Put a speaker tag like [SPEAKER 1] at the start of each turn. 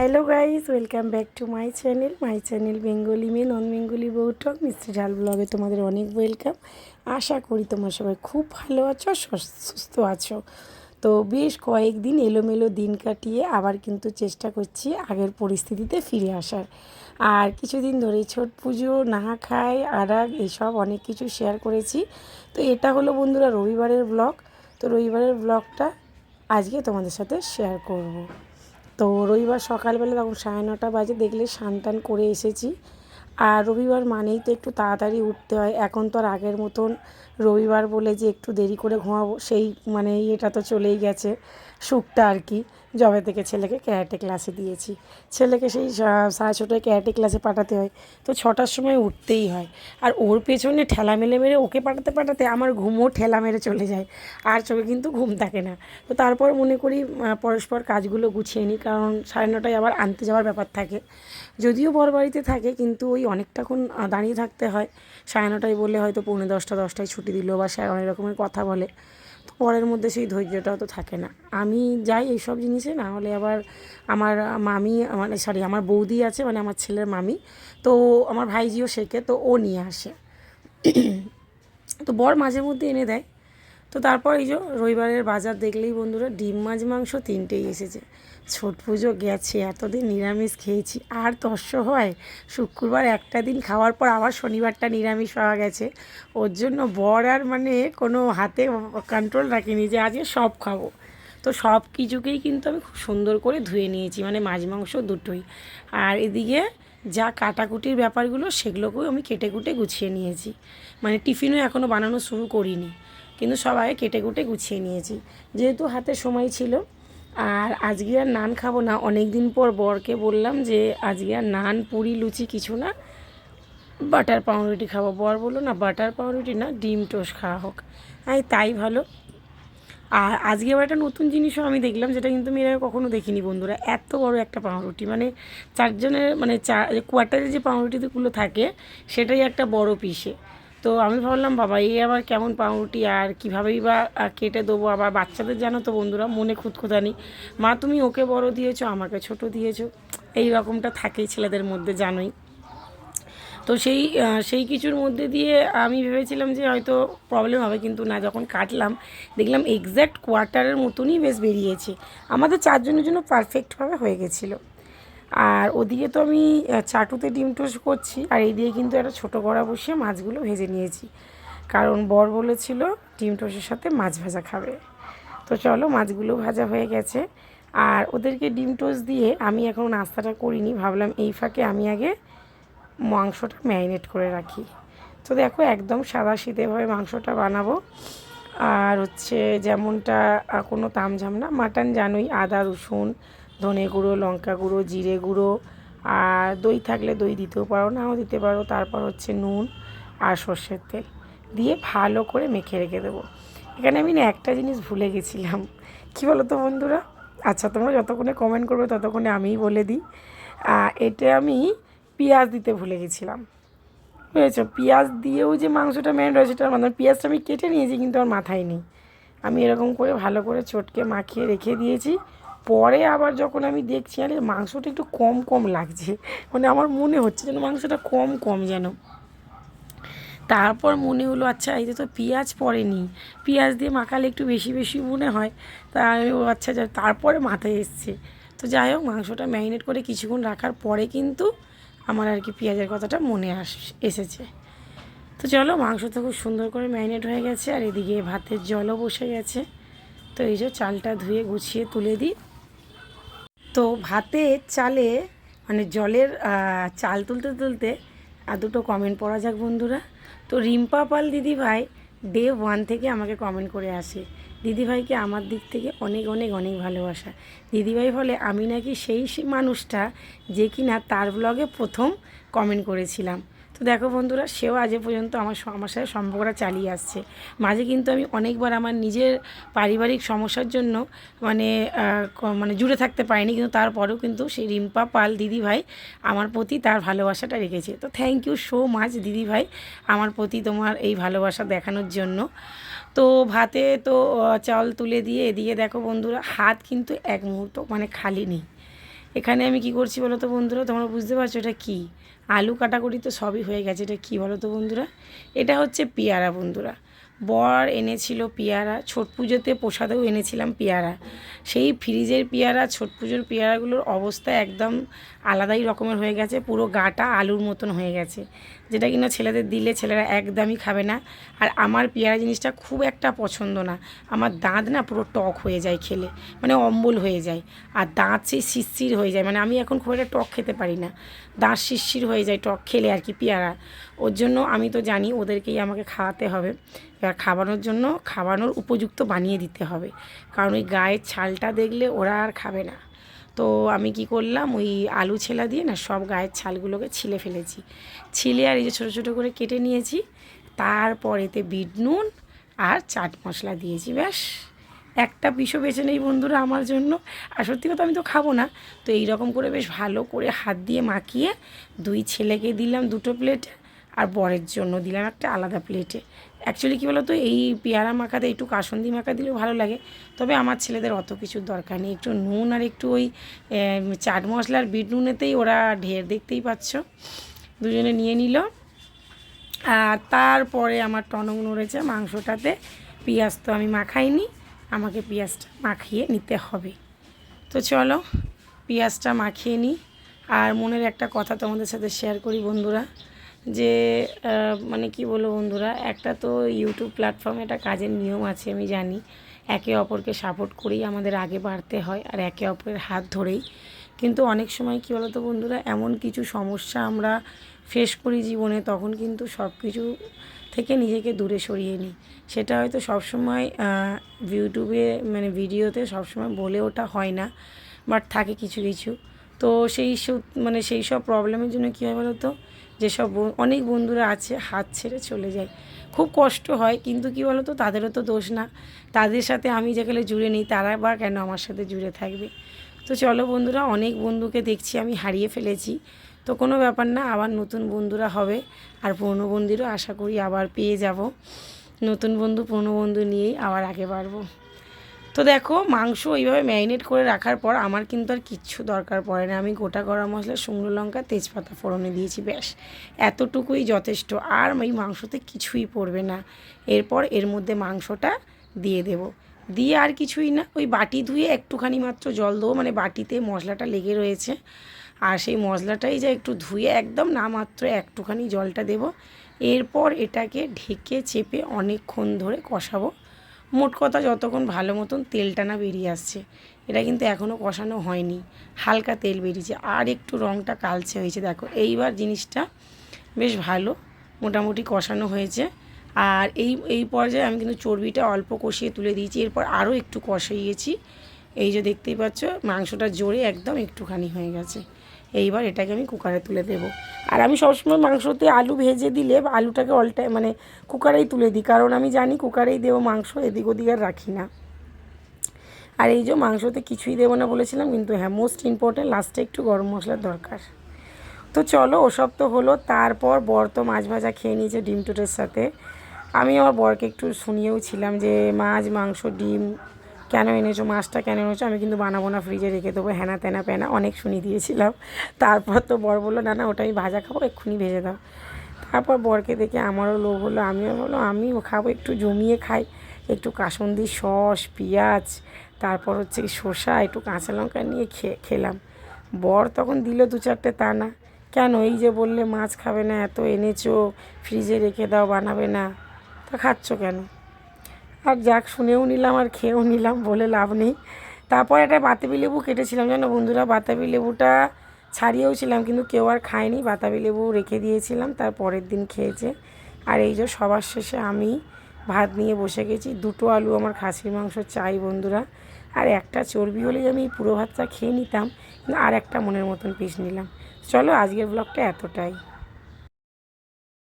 [SPEAKER 1] Hello guys, welcome back to my channel. My channel Bengali মেয়ে non Bengali বৌঠক। মিস্ত্রি ঝাল ব্লগে তোমাদের অনেক ওয়েলকাম। আশা করি তোমরা সবাই খুব ভালো আছো সুস্থ আছো। তো বেশ কয়েকদিন এলোমেলো দিন কাটিয়ে আবার কিন্তু চেষ্টা করছি আগের পরিস্থিতিতে ফিরে আসার। আর কিছুদিন ধরে ছট পুজো, না খাই, আরাগ, এসব অনেক কিছু শেয়ার করেছি। তো এটা হলো বন্ধুরা রবিবারের ব্লগ তো রবিবারের ব্লগটা আজকে তোমাদের সাথে শেয়ার করব। তো রবিবার সকালবেলা তখন সাড়ে নটা বাজে দেখলে সান্তান করে এসেছি। আর রবিবার মানেই তো একটু তাড়াতাড়ি উঠতে হয়। এখন তো আর আগের মতন রবিবার বলে যে একটু দেরি করে ঘুমাবো, সেই মানে এটা তো চলেই গেছে, সুখটা আর কি। জবে থেকে ছেলেকে ক্যারাটে ক্লাসে দিয়েছি। ছেলেকে সেই সা- সাড়ে ছটায় ক্যারাটে ক্লাসে পাঠাতে হয়। তো ছটার সময় উঠতেই হয়। আর ওর পেছনে ঠেলা মেলে মেরে ওকে পাঠাতে পাঠাতে আমার ঘুমও ঠেলা মেরে চলে যায়। আর চোখে কিন্তু ঘুম থাকে না। তো তারপর মনে করি পরস্পর কাজগুলো গুছিয়ে নিই। কারণ সাড়ে নটায় আবার আনতে যাওয়ার ব্যাপার থাকে। যদিও বর বাড়িতে থাকে, কিন্তু ওই অনেকটাক্ষণ দাঁড়িয়ে থাকতে হয়। সাড়ে নটায় বললে হয়তো পৌনে দশটা, দশটায় ছুটি দিল বা স্যার অনেক রকমের কথা বলে। তো পরের মধ্যে সেই ধৈর্যটাও তো থাকে না। আমি যাই এইসব জিনিসে, না হলে আবার আমার মামি মানে সরি আমার বৌদি আছে মানে আমার ছেলের মামি, তো আমার ভাইজিও শেখে, তো ও নিয়ে আসে। তো বর মাঝে মধ্যে এনে দেয়। তো তারপর এই যে রবিবারের বাজার দেখলেই বন্ধুরা ডিম, মাছ, মাংস তিনটেই এসেছে। ছট পুজো গেছে, এতদিন নিরামিষ খেয়েছি। আর তস্য হয়, শুক্রবার একটা দিন খাওয়ার পর আবার শনিবারটা নিরামিষ পাওয়া গেছে। ওর জন্য বর আর মানে কোনো হাতে কন্ট্রোল রাখিনি যে আজকে সব খাব। তো সব কিছুকেই কিন্তু আমি খুব সুন্দর করে ধুয়ে নিয়েছি মানে মাছ, মাংস দুটোই। আর এদিকে যা কাটাকুটির ব্যাপারগুলো সেগুলোকেও আমি কেটে কুটে গুছিয়ে নিয়েছি। মানে টিফিনও এখনও বানানো শুরু করিনি। কিন্তু সবাই কেটে কুটে গুছিয়ে নিয়েছি। যেহেতু হাতে সময় ছিল, আর আজকে আর নান খাব না অনেক দিন পর বরকে বললাম যে আজকে আর নান, পুরি, লুচি কিছু না, বাটার পাউরুটি খাব। বর বলল, না, বাটার পাউরুটি না, ডিম টোস্ট খাওয়া হোক। আমি তাই ভালো। আর আজকে আবার একটা নতুন জিনিসও আমি দেখলাম, যেটা কিন্তু আমি এর কখনো দেখিনি বন্ধুরা, এত বড় একটা পাউরুটি। মানে চারজনের মানে চার কোয়ার্টারে যে পাউরুটিগুলো থাকে, সেটাই একটা বড় পিসে। তো আমি ভাবলাম, বাবা, এই আবার কেমন পাউরুটি, আর কীভাবেই বা কেটে দেবো? আবার বাচ্চাদের জানো তো বন্ধুরা, মনে খুঁতখুতানি মা, তুমি ওকে বড় দিয়েছ, আমাকে ছোট দিয়েছ। এই রকমটা থাকেই ছেলেদের মধ্যে, জানোই। তো সেই সেই কিছুর মধ্যে দিয়ে আমি ভেবেছিলাম যে হয়তো প্রবলেম হবে, কিন্তু না, যখন কাটলাম, দেখলাম এক্স্যাক্ট কোয়ার্টারের মতনই বেশ বেরিয়েছে। আমাদের চারজনের জন্য পারফেক্টভাবে হয়ে গেছিল। আর ওদিকে তো আমি চাটুতে ডিম টোস্ট করছি, আর এই দিয়ে কিন্তু একটা ছোটো কড়া বসিয়ে মাছগুলো ভেজে নিয়েছি। কারণ বর বলেছিল ডিম টোস্টের সাথে মাছ ভাজা খাবে। তো চলো, মাছগুলো ভাজা হয়ে গেছে। আর ওদেরকে ডিম টোস্ট দিয়ে আমি এখন নাস্তাটা করিনি, ভাবলাম এই ফাঁকে আমি আগে মাংসটা ম্যারিনেট করে রাখি। তো দেখো, একদম সাদা শীতেভাবে মাংসটা বানাবো। আর হচ্ছে যেমনটা কোনো তামঝাম না, মাটন জানোই, আদা, রসুন ধনে গুঁড়ো, লঙ্কা গুঁড়ো, জিরে গুঁড়ো, আর দই থাকলে দই দিতেও পারো, নাও দিতে পারো। তারপর হচ্ছে নুন আর সর্ষের তেল দিয়ে ভালো করে মেখে রেখে দেবো। এখানে আমি না একটা জিনিস ভুলে গেছিলাম। কী বলো তো বন্ধুরা? আচ্ছা তোমরা যতক্ষণে কমেন্ট করবে ততক্ষণে আমিই বলে দিই। এটা আমি পেঁয়াজ দিতে ভুলে গেছিলাম। বুঝেছ? পেঁয়াজ দিয়েও যে মাংসটা মেন রয়েছে সেটা মানে পেঁয়াজটা আমি কেটে নিয়েছি, কিন্তু আমার মাথায় নেই। আমি এরকম করে ভালো করে চটকে মাখিয়ে রেখে দিয়েছি। পরে আবার যখন আমি দেখছি, আরে মাংসটা একটু কম কম লাগছে। মানে আমার মনে হচ্ছে যেন মাংসটা কম কম যেন। তারপর মনে হলো আচ্ছা এই তো পেঁয়াজ পড়েনি। পেঁয়াজ দিয়ে মাখালে একটু বেশি বেশি মনে হয়। তা ও আচ্ছা যা, তারপরে মাথায় এসছে। তো যাই হোক, মাংসটা ম্যারিনেট করে কিছুক্ষণ রাখার পরে কিন্তু আমার আর কি পেঁয়াজের কথাটা মনে আস, এসেছে। তো চলো মাংস তো খুব সুন্দর করে ম্যারিনেট হয়ে গেছে, আর এদিকে ভাতের জলও বসে গেছে। তো এই যে চালটা ধুয়ে গুছিয়ে তুলে দিই। তো ভাতে, চালে মানে জলের চাল তুলতে তুলতে আর দুটো কমেন্ট পড়া যাক বন্ধুরা। তো রিম্পা পাল দিদিভাই ডে ওয়ান থেকে আমাকে কমেন্ট করে আসে। দিদিভাইকে আমার দিক থেকে অনেক অনেক অনেক ভালোবাসা। দিদিভাই বলে, আমি নাকি সেই মানুষটা যে কিনা তার ব্লগে প্রথম কমেন্ট করেছিলাম। তো দেখো বন্ধুরা, সেও আজ পর্যন্ত আমার আমার সাথে সম্পর্কটা চালিয়ে আসছে। মাঝে কিন্তু আমি অনেকবার আমার নিজের পারিবারিক সমস্যার জন্য মানে মানে জুড়ে থাকতে পারিনি, কিন্তু তারপরেও কিন্তু সেই রিম্পা পাল দিদিভাই আমার প্রতি তার ভালোবাসাটা রেখেছে। তো থ্যাংক ইউ সো মাচ দিদিভাই আমার প্রতি তোমার এই ভালোবাসা দেখানোর জন্য। তো ভাতে তো চাল তুলে দিয়ে এদিকে দেখো বন্ধুরা, হাত কিন্তু এক মুহূর্ত মানে খালি নেই। এখানে আমি কি করছি বলো তো বন্ধুরা? তোমরা বুঝতে পারছ এটা কি? আলু কাটাকুটি তো সবই হয়ে গেছে, এটা কি বলো তো বন্ধুরা? এটা হচ্ছে পেয়ারা বন্ধুরা। বর এনেছিল পেয়ারা, ছট পুজোতে প্রসাদেও এনেছিলাম পেয়ারা। সেই ফ্রিজের পেয়ারা, ছট পুজোর পেয়ারাগুলোর অবস্থা একদম আলাদাই রকমের হয়ে গেছে, পুরো গাটা আলুর মতন হয়ে গেছে। যেটা কিনা ছেলেদের দিলে ছেলেরা একদমই খাবে না। আর আমার পেয়ারা জিনিসটা খুব একটা পছন্দ না। আমার দাঁত না পুরো টক হয়ে যায় খেলে মানে অম্বল হয়ে যায়। আর দাঁত সেই শিরশির হয়ে যায় মানে আমি এখন খুব একটা টক খেতে পারি না। দাঁত শিরশির হয়ে যায় টক খেলে আর কি পেয়ারা। ওর জন্য আমি তো জানি ওদেরকেই আমাকে খাওয়াতে হবে। এবার খাওয়ানোর জন্য খাওয়ানোর উপযুক্ত বানিয়ে দিতে হবে। কারণ ওই গায়ের ছালটা দেখলে ওরা আর খাবে না। তো আমি কি করলাম, ওই আলু ছেলা দিয়ে না সব গায়ের ছালগুলোকে ছিলে ফেলেছি। ছিলে আর এই যে ছোটো ছোটো করে কেটে নিয়েছি, তারপরেতে বিট নুন আর চাট মশলা দিয়েছি, ব্যাস। একটা পিসও বেছে নেই বন্ধুরা আমার জন্য, আর সত্যি কথা আমি তো খাব না। তো এই রকম করে বেশ ভালো করে হাত দিয়ে মাখিয়ে দুই ছেলেকে দিলাম দুটো প্লেটে, আর বরের জন্য দিলাম একটা আলাদা প্লেটে। অ্যাকচুয়ালি কী বলো তো এই পেয়ারা মাখাতে একটু কাসন্দি মাখা দিলেও ভালো লাগে। তবে আমার ছেলেদের অত কিছুর দরকার নেই। একটু নুন আর একটু ওই চাট মশলার বিট নুনেতেই ওরা ঢের দেখতেই পাচ্ছ। দুজনে নিয়ে নিল। আর তারপরে আমার টনক নড়েছে মাংসটাতে। পেঁয়াজ তো আমি মাখাইনি। আমাকে পেঁয়াজটা মাখিয়ে নিতে হবে। তো চলো, পেঁয়াজটা মাখিয়ে নিই। আর মনের একটা কথা তোমাদের সাথে শেয়ার করি বন্ধুরা। যে মানে কি বলব বন্ধুরা, একটা তো ইউটিউব প্ল্যাটফর্মে একটা কাজের নিয়ম আছে, আমি জানি। একে অপরকে সাপোর্ট করেই আমাদের আগে বাড়তে হয় আর একে অপরের হাত ধরেই। কিন্তু অনেক সময় কী বলতো বন্ধুরা, এমন কিছু সমস্যা আমরা ফেস করি জীবনে, তখন কিন্তু সব কিছু থেকে নিজেকে দূরে সরিয়ে নিই। সেটা হয়তো সবসময় ইউটিউবে মানে ভিডিওতে সবসময় বলে ওটা হয় না বাট থাকে কিছু কিছু। তো সেই মানে সেই সব প্রবলেমের জন্য কী হয় বলো তো যেসব অনেক বন্ধুরা আছে, হাত ছেড়ে চলে যায়। খুব কষ্ট হয়, কিন্তু কী বলো তো তাদেরও তো দোষ না। তাদের সাথে আমি যেখানে জুড়ে নেই, তারা বা কেন আমার সাথে জুড়ে থাকবে? তো চলো বন্ধুরা, অনেক বন্ধুকে দেখছি, আমি হারিয়ে ফেলেছি। তো কোনো ব্যাপার না, আবার নতুন বন্ধুরা হবে। আর পুরনো বন্ধুরও আশা করি আবার পেয়ে যাব। নতুন বন্ধু, পুরনো বন্ধু নিয়েই আবার আগে বাড়বো। তো দেখো, মাংস এইভাবে ম্যারিনেট করে রাখার পর আমার কিন্তু আর কিচ্ছু দরকার পড়ে না। আমি গোটা গরম মশলা, শুকনো লঙ্কা, তেজপাতা ফোড়নে দিয়েছি, ব্যাস। এতটুকুই যথেষ্ট। আর এই মাংসতে কিছুই পড়বে না। এরপর এর মধ্যে মাংসটা দিয়ে দেব। দিয়ে আর কিছুই না, ওই বাটি ধুয়ে একটুখানি মাত্র জল দেবো। মানে বাটিতে মশলাটা লেগে রয়েছে। আর সেই মশলাটাই যা একটু ধুয়ে একদম না মাত্র একটুখানি জলটা দেব। এরপর এটাকে ঢেকে চেপে অনেকক্ষণ ধরে কষাবো। মোট কথা যতক্ষণ ভালো মতন তেলটা না বেরিয়ে আসছে, এটা কিন্তু এখনও কষানো হয়নি, হালকা তেল বেরিয়েছে। আর একটু রঙটা কালচে হয়েছে, দেখো। এইবার জিনিসটা বেশ ভালো, মোটামুটি কষানো হয়েছে। আর এই এই পর্যায়ে আমি কিন্তু চর্বিটা অল্প কষিয়ে তুলে দিয়েছি, এরপর আরও একটু কষাইয়েছি। এই যে দেখতেই পাচ্ছ, মাংসটা জোরে একদম একটুখানি হয়ে গেছে। এইবার এটাকে আমি কুকারে তুলে দেবো। আর আমি সবসময় মাংসতে আলু ভেজে দিলে আলুটাকে অলটাই মানে কুকারেই তুলে দিই, কারণ আমি জানি কুকারেই দেবো মাংস এদিক ওদিক আর রাখি না। আর এই যে মাংসতে কিছুই দেবো না বলেছিলাম, কিন্তু হ্যাঁ মোস্ট ইম্পর্ট্যান্ট লাস্টে একটু গরম মশলার দরকার। তো চলো, ওসব তো হলো, তারপর বর তো মাছ ভাজা খেয়ে নিয়েছে ডিম টোটের সাথে। আমি আমার বরকে একটু শুনিয়েও ছিলাম যে মাছ, মাংস, ডিম কেন এনেছো? মাছটা কেন এনেছো? আমি কিন্তু বানাবো না ফ্রিজে রেখে দেবো। হ্যানা ত্যানা প্যানা অনেক শুনি দিয়েছিলাম। তারপর তো বর বলল, না না, ওটা আমি ভাজা খাব, এক্ষুনি ভেজে দাও। তারপর বরকে দেখে আমারও লোভ হলো, আমিও বলল আমিও খাব, একটু জমিয়ে খাই। একটু কাসন্দি সস, পেঁয়াজ, তারপর হচ্ছে শসা, একটু কাঁচা লঙ্কা নিয়ে খেয়ে, খেলাম। বর তখন দিল দু চারটে তা না কেন? এই যে বললে মাছ খাবে না, এত এনেছো ফ্রিজে রেখে দাও, বানাবে না। তা খাচ্ছ কেন? আর যাক, শুনেও নিলাম আর খেয়েও নিলাম বলে লাভ নেই। তারপর একটা বাতাবি লেবু কেটেছিলাম, জানো বন্ধুরা? বাতাবি লেবুটা ছাড়িয়েও ছিলাম, কিন্তু কেউ আর খায়নি। বাতাবি লেবু রেখে দিয়েছিলাম, তার পরের দিন খেয়েছে। আর এই যে সবার শেষে আমি ভাত নিয়ে বসে গেছি। দুটো আলু আমার খাসির মাংস চাই বন্ধুরা। আর একটা চর্বি হলেই আমি পুরো ভাতটা খেয়ে নিতাম আর একটা মনের মতন পিস নিলাম। চলো আজকের ব্লগটা এতটাই।